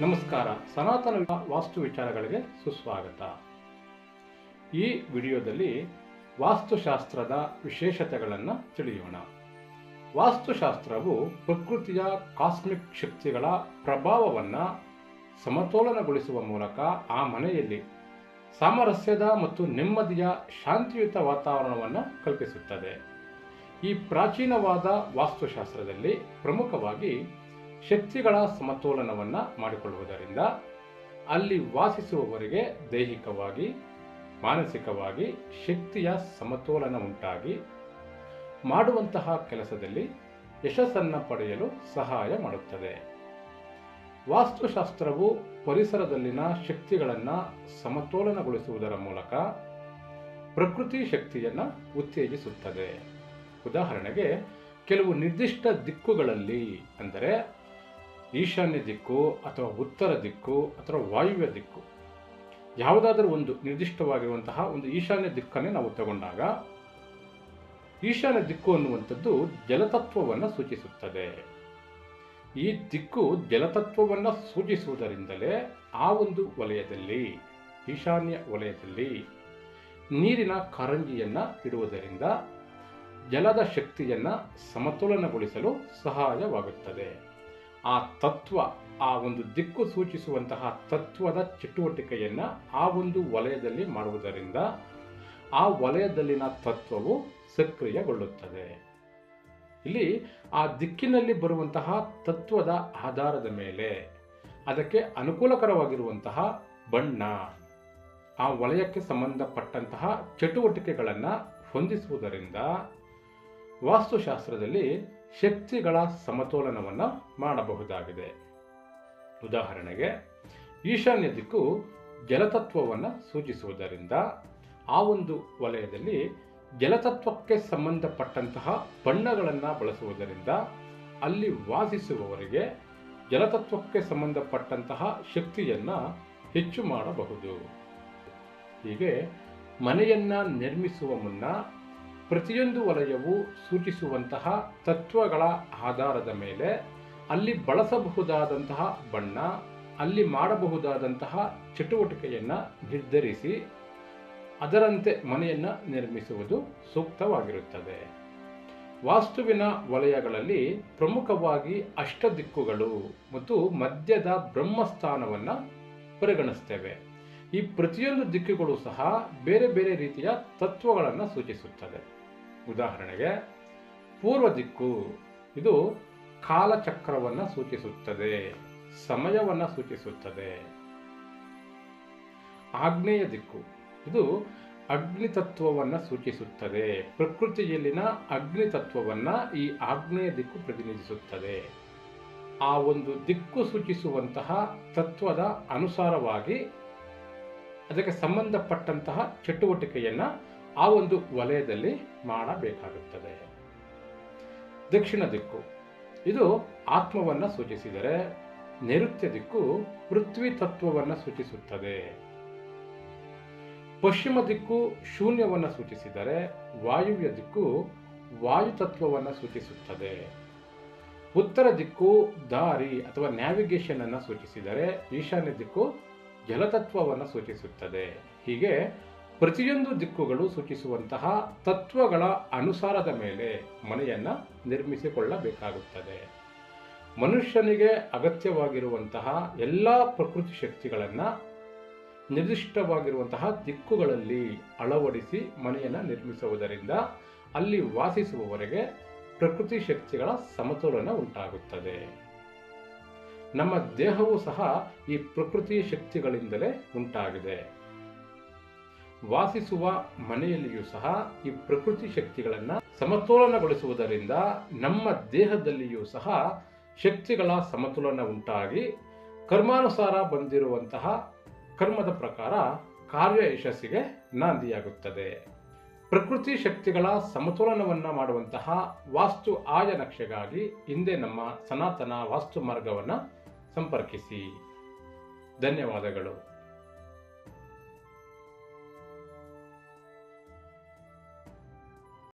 ನಮಸ್ಕಾರ. ಸನಾತನ ವಾಸ್ತು ವಿಚಾರಗಳಿಗೆ ಸುಸ್ವಾಗತ. ಈ ವಿಡಿಯೋದಲ್ಲಿ ವಾಸ್ತುಶಾಸ್ತ್ರದ ವಿಶೇಷತೆಗಳನ್ನು ತಿಳಿಯೋಣ. ವಾಸ್ತುಶಾಸ್ತ್ರವು ಪ್ರಕೃತಿಯ ಕಾಸ್ಮಿಕ್ ಶಕ್ತಿಗಳ ಪ್ರಭಾವವನ್ನು ಸಮತೋಲನಗೊಳಿಸುವ ಮೂಲಕ ಆ ಮನೆಯಲ್ಲಿ ಸಾಮರಸ್ಯದ ಮತ್ತು ನೆಮ್ಮದಿಯ ಶಾಂತಿಯುತ ವಾತಾವರಣವನ್ನು ಕಲ್ಪಿಸುತ್ತದೆ. ಈ ಪ್ರಾಚೀನವಾದ ವಾಸ್ತುಶಾಸ್ತ್ರದಲ್ಲಿ ಪ್ರಮುಖವಾಗಿ ಶಕ್ತಿಗಳ ಸಮತೋಲನವನ್ನು ಮಾಡಿಕೊಳ್ಳುವುದರಿಂದ ಅಲ್ಲಿ ವಾಸಿಸುವವರಿಗೆ ದೈಹಿಕವಾಗಿ, ಮಾನಸಿಕವಾಗಿ ಶಕ್ತಿಯ ಸಮತೋಲನ ಉಂಟಾಗಿ ಮಾಡುವಂತಹ ಕೆಲಸದಲ್ಲಿ ಯಶಸ್ಸನ್ನು ಪಡೆಯಲು ಸಹಾಯ ಮಾಡುತ್ತದೆ. ವಾಸ್ತುಶಾಸ್ತ್ರವು ಪರಿಸರದಲ್ಲಿನ ಶಕ್ತಿಗಳನ್ನು ಸಮತೋಲನಗೊಳಿಸುವುದರ ಮೂಲಕ ಪ್ರಕೃತಿ ಶಕ್ತಿಯನ್ನು ಉತ್ತೇಜಿಸುತ್ತದೆ. ಉದಾಹರಣೆಗೆ, ಕೆಲವು ನಿರ್ದಿಷ್ಟ ದಿಕ್ಕುಗಳಲ್ಲಿ, ಅಂದರೆ ಈಶಾನ್ಯ ದಿಕ್ಕು ಅಥವಾ ಉತ್ತರ ದಿಕ್ಕು ಅಥವಾ ವಾಯುವ್ಯ ದಿಕ್ಕು, ಯಾವುದಾದರೂ ಒಂದು ನಿರ್ದಿಷ್ಟವಾಗಿರುವಂತಹ ಒಂದು ಈಶಾನ್ಯ ದಿಕ್ಕನ್ನೇ ನಾವು ತಗೊಂಡಾಗ ಈಶಾನ್ಯ ದಿಕ್ಕು ಅನ್ನುವಂಥದ್ದು ಜಲತತ್ವವನ್ನು ಸೂಚಿಸುತ್ತದೆ. ಈ ದಿಕ್ಕು ಜಲತತ್ವವನ್ನು ಸೂಚಿಸುವುದರಿಂದಲೇ ಆ ಒಂದು ವಲಯದಲ್ಲಿ, ಈಶಾನ್ಯ ವಲಯದಲ್ಲಿ ನೀರಿನ ಕಾರಂಜಿಯನ್ನು ಇಡುವುದರಿಂದ ಜಲದ ಶಕ್ತಿಯನ್ನು ಸಮತೋಲನಗೊಳಿಸಲು ಸಹಾಯವಾಗುತ್ತದೆ. ಆ ತತ್ವ, ಆ ಒಂದು ದಿಕ್ಕು ಸೂಚಿಸುವಂತಹ ತತ್ವದ ಚಟುವಟಿಕೆಯನ್ನು ಆ ಒಂದು ವಲಯದಲ್ಲಿ ಮಾಡುವುದರಿಂದ ಆ ವಲಯದಲ್ಲಿನ ತತ್ವವು ಸಕ್ರಿಯಗೊಳ್ಳುತ್ತದೆ. ಇಲ್ಲಿ ಆ ದಿಕ್ಕಿನಲ್ಲಿ ಬರುವಂತಹ ತತ್ವದ ಆಧಾರದ ಮೇಲೆ ಅದಕ್ಕೆ ಅನುಕೂಲಕರವಾಗಿರುವಂತಹ ಬಣ್ಣ, ಆ ವಲಯಕ್ಕೆ ಸಂಬಂಧಪಟ್ಟಂತಹ ಚಟುವಟಿಕೆಗಳನ್ನು ಹೊಂದಿಸುವುದರಿಂದ ವಾಸ್ತುಶಾಸ್ತ್ರದಲ್ಲಿ ಶಕ್ತಿಗಳ ಸಮತೋಲನವನ್ನು ಮಾಡಬಹುದಾಗಿದೆ. ಉದಾಹರಣೆಗೆ, ಈಶಾನ್ಯ ದಿಕ್ಕು ಜಲತತ್ವವನ್ನು ಸೂಚಿಸುವುದರಿಂದ ಆ ಒಂದು ವಲಯದಲ್ಲಿ ಜಲತತ್ವಕ್ಕೆ ಸಂಬಂಧಪಟ್ಟಂತಹ ಬಣ್ಣಗಳನ್ನು ಬಳಸುವುದರಿಂದ ಅಲ್ಲಿ ವಾಸಿಸುವವರಿಗೆ ಜಲತತ್ವಕ್ಕೆ ಸಂಬಂಧಪಟ್ಟಂತಹ ಶಕ್ತಿಯನ್ನು ಹೆಚ್ಚು ಮಾಡಬಹುದು. ಹೀಗೆ ಮನೆಯನ್ನು ನಿರ್ಮಿಸುವ ಮುನ್ನ ಪ್ರತಿಯೊಂದು ವಲಯವು ಸೂಚಿಸುವಂತಹ ತತ್ವಗಳ ಆಧಾರದ ಮೇಲೆ ಅಲ್ಲಿ ಬಳಸಬಹುದಾದಂತಹ ಬಣ್ಣ, ಅಲ್ಲಿ ಮಾಡಬಹುದಾದಂತಹ ಚಟುವಟಿಕೆಯನ್ನು ನಿರ್ಧರಿಸಿ ಅದರಂತೆ ಮನೆಯನ್ನು ನಿರ್ಮಿಸುವುದು ಸೂಕ್ತವಾಗಿರುತ್ತದೆ. ವಾಸ್ತುವಿನ ವಲಯಗಳಲ್ಲಿ ಪ್ರಮುಖವಾಗಿ ಅಷ್ಟದಿಕ್ಕುಗಳು ಮತ್ತು ಮಧ್ಯದ ಬ್ರಹ್ಮಸ್ಥಾನವನ್ನು ಪರಿಗಣಿಸ್ತೇವೆ. ಈ ಪ್ರತಿಯೊಂದು ದಿಕ್ಕುಗಳು ಸಹ ಬೇರೆ ಬೇರೆ ರೀತಿಯ ತತ್ವಗಳನ್ನು ಸೂಚಿಸುತ್ತದೆ. ಉದಾಹರಣೆಗೆ ಪೂರ್ವ ದಿಕ್ಕು, ಇದು ಕಾಲಚಕ್ರವನ್ನು ಸೂಚಿಸುತ್ತದೆ, ಸಮಯವನ್ನು ಸೂಚಿಸುತ್ತದೆ. ಆಗ್ನೇಯ ದಿಕ್ಕು, ಇದು ಅಗ್ನಿ ತತ್ವವನ್ನು ಸೂಚಿಸುತ್ತದೆ, ಪ್ರಕೃತಿಯಲ್ಲಿನ ಅಗ್ನಿ ತತ್ವವನ್ನು ಈ ಆಗ್ನೇಯ ದಿಕ್ಕು ಪ್ರತಿನಿಧಿಸುತ್ತದೆ. ಆ ಒಂದು ದಿಕ್ಕು ಸೂಚಿಸುವಂತಹ ತತ್ವದ ಅನುಸಾರವಾಗಿ ಅದಕ್ಕೆ ಸಂಬಂಧಪಟ್ಟಂತಹ ಚಟುವಟಿಕೆಯನ್ನು ಆ ಒಂದು ವಲಯದಲ್ಲಿ ಮಾಡಬೇಕಾಗುತ್ತದೆ. ದಕ್ಷಿಣ ದಿಕ್ಕು. ಇದು ಆತ್ಮವನ್ನು ಸೂಚಿಸಿದರೆ ನೈಋತ್ಯ ದಿಕ್ಕು ಪೃಥ್ವಿ ತತ್ವವನ್ನು ಸೂಚಿಸುತ್ತದೆ. ಪಶ್ಚಿಮ ದಿಕ್ಕು ಶೂನ್ಯವನ್ನು ಸೂಚಿಸಿದರೆ ವಾಯುವ್ಯ ದಿಕ್ಕು ವಾಯು ತತ್ವವನ್ನ ಸೂಚಿಸುತ್ತದೆ. ಉತ್ತರ ದಿಕ್ಕು ದಾರಿ ಅಥವಾ ನ್ಯಾವಿಗೇಷನ್ ಅನ್ನು ಸೂಚಿಸಿದರೆ ಈಶಾನ್ಯ ದಿಕ್ಕು ಜಲತತ್ವವನ್ನು ಸೂಚಿಸುತ್ತದೆ. ಹೀಗೆ ಪ್ರತಿಯೊಂದು ದಿಕ್ಕುಗಳು ಸೂಚಿಸುವಂತಹ ತತ್ವಗಳ ಅನುಸಾರದ ಮೇಲೆ ಮನೆಯನ್ನು ನಿರ್ಮಿಸಿಕೊಳ್ಳಬೇಕಾಗುತ್ತದೆ. ಮನುಷ್ಯನಿಗೆ ಅಗತ್ಯವಾಗಿರುವಂತಹ ಎಲ್ಲ ಪ್ರಕೃತಿ ಶಕ್ತಿಗಳನ್ನು ನಿರ್ದಿಷ್ಟವಾಗಿರುವಂತಹ ದಿಕ್ಕುಗಳಲ್ಲಿ ಅಳವಡಿಸಿ ಮನೆಯನ್ನು ನಿರ್ಮಿಸುವುದರಿಂದ ಅಲ್ಲಿ ವಾಸಿಸುವವರೆಗೆ ಪ್ರಕೃತಿ ಶಕ್ತಿಗಳ ಸಮತೋಲನ ಉಂಟಾಗುತ್ತದೆ. ನಮ್ಮ ದೇಹವು ಸಹ ಈ ಪ್ರಕೃತಿ ಶಕ್ತಿಗಳಿಂದಲೇ ಉಂಟಾಗಿದೆ. ವಾಸಿಸುವ ಮನೆಯಲ್ಲಿಯೂ ಸಹ ಈ ಪ್ರಕೃತಿ ಶಕ್ತಿಗಳನ್ನು ಸಮತೋಲನಗೊಳಿಸುವುದರಿಂದ ನಮ್ಮ ದೇಹದಲ್ಲಿಯೂ ಸಹ ಶಕ್ತಿಗಳ ಸಮತೋಲನ ಉಂಟಾಗಿ ಕರ್ಮಾನುಸಾರ ಬಂದಿರುವಂತಹ ಕರ್ಮದ ಪ್ರಕಾರ ಕಾರ್ಯ ಯಶಸ್ಸಿಗೆ ನಾಂದಿಯಾಗುತ್ತದೆ. ಪ್ರಕೃತಿ ಶಕ್ತಿಗಳ ಸಮತೋಲನವನ್ನು ಮಾಡುವಂತಹ ವಾಸ್ತು ಆಯ ನಕ್ಷೆಗಾಗಿ ಹಿಂದೆ ನಮ್ಮ ಸನಾತನ ವಾಸ್ತು ಮಾರ್ಗವನ್ನು ಸಂಪರ್ಕಿಸಿ. ಧನ್ಯವಾದಗಳು.